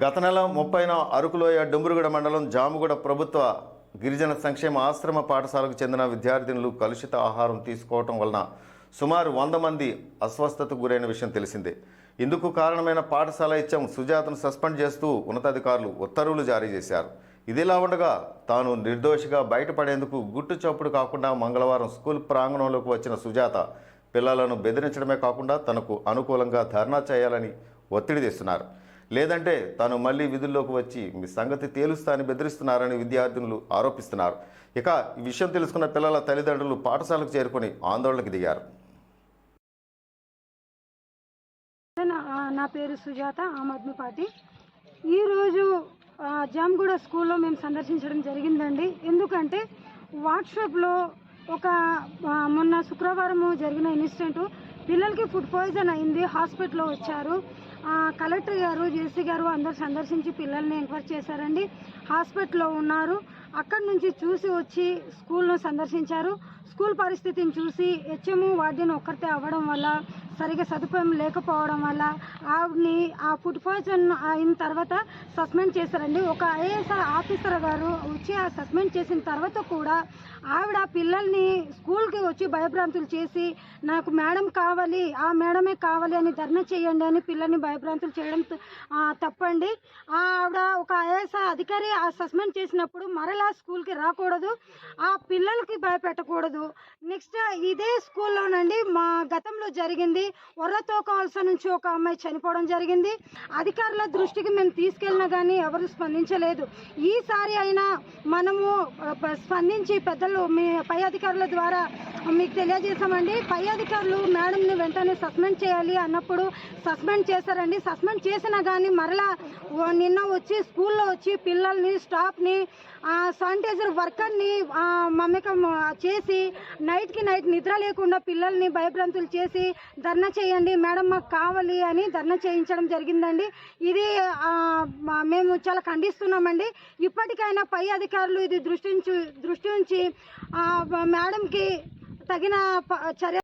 గత నెల ముప్పైన అరకులోయ డుంబురుగూడ మండలం జాముగూడ ప్రభుత్వ గిరిజన సంక్షేమ ఆశ్రమ పాఠశాలకు చెందిన విద్యార్థినులు కలుషిత ఆహారం తీసుకోవటం వలన సుమారు వంద మంది అస్వస్థతకు గురైన విషయం తెలిసిందే. ఇందుకు కారణమైన పాఠశాల ఇచ్చం సుజాతను సస్పెండ్ చేస్తూ ఉన్నతాధికారులు ఉత్తర్వులు జారీ చేశారు. ఇదిలా ఉండగా తాను నిర్దోషిగా బయటపడేందుకు గుట్టు చప్పుడు కాకుండా మంగళవారం స్కూల్ ప్రాంగణంలోకి వచ్చిన సుజాత పిల్లలను బెదిరించడమే కాకుండా తనకు అనుకూలంగా ధర్నా చేయాలని ఒత్తిడి తెస్తున్నారు. లేదంటే తాను మళ్ళీ విధుల్లోకి వచ్చి మీ సంగతి తేలుస్తా అని బెదిరిస్తున్నారని విద్యార్థినులు ఆరోపిస్తున్నారు. ఇక ఈ విషయం తెలుసుకున్న పిల్లల తల్లిదండ్రులు పాఠశాలకు చేరుకొని ఆందోళనకు దిగారు. నా పేరు సుజాత ఆమ్ ఆద్మీ పార్టీ. ఈరోజు జామ్గూడ స్కూల్లో మేము సందర్శించడం జరిగిందండి. ఎందుకంటే వాట్సాప్లో ఒక మొన్న శుక్రవారం జరిగిన ఇన్సిడెంట్ పిల్లలకి ఫుడ్ పాయిజన్ అయింది హాస్పిటల్లో వచ్చారు. కలెక్టర్ గారు జేసీ గారు అందరు సందర్శించి పిల్లల్ని ఎంక్వైరీ చేశారండి. హాస్పిటల్లో ఉన్నారు. అక్కడి నుంచి చూసి వచ్చి స్కూల్ను సందర్శించారు. స్కూల్ పరిస్థితిని చూసి హెచ్ఎం వార్డెన్ ఒక్కరితే అవ్వడం వల్ల సరిగా సదుపాయం లేకపోవడం వల్ల ఆవిడని ఆ ఫుడ్ పాయిజన్ అయిన తర్వాత సస్పెండ్ చేశారండి. ఒక ఐఏఎస్ ఆఫీసర్ గారు వచ్చి ఆ సస్పెండ్ చేసిన తర్వాత కూడా ఆవిడ పిల్లల్ని స్కూల్కి వచ్చి భయభ్రాంతులు చేసి నాకు మేడం కావాలి ఆ మేడమే కావాలి అని ధర్నా చేయండి అని పిల్లల్ని భయభ్రాంతులు చేయడం తప్పండి. ఆవిడ ఒక ఐఏఎస్ అధికారి ఆ సస్పెండ్ చేసినప్పుడు మరలా స్కూల్కి రాకూడదు. ఆ పిల్లలకి భయపెట్టకూడదు. నెక్స్ట్ ఇదే స్కూల్లోనండి మా గతంలో జరిగింది. ఒర్రతో కావాల్సిన నుంచి ఒక అమ్మాయి చనిపోవడం జరిగింది. అధికారుల దృష్టికి మేము తీసుకెళ్ళినా కానీ ఎవరు స్పందించలేదు. ఈసారి అయినా మనము స్పందించి పెద్దలు మీ పై అధికారుల ద్వారా మీకు తెలియజేశామండి. పై అధికారులు మేడంని వెంటనే సస్పెండ్ చేయాలి అన్నప్పుడు సస్పెండ్ చేశారండి. సస్పెండ్ చేసినా కానీ మరలా నిన్న వచ్చి స్కూల్లో వచ్చి పిల్లల్ని స్టాఫ్ని శానిటైజర్ వర్కర్ని మమ్మకం చేసి నైట్కి నైట్ నిద్ర లేకుండా పిల్లల్ని భయభ్రాంతులు చేసి ధర్నా చేయండి మేడం మాకు కావాలి అని ధర్నా చేయించడం జరిగిందండి. ఇది మేము చాలా ఖండిస్తున్నామండి. ఇప్పటికైనా పై అధికారులు ఇది దృష్టించి దృష్టి ఉంచి మేడంకి తగిన ప- చర్య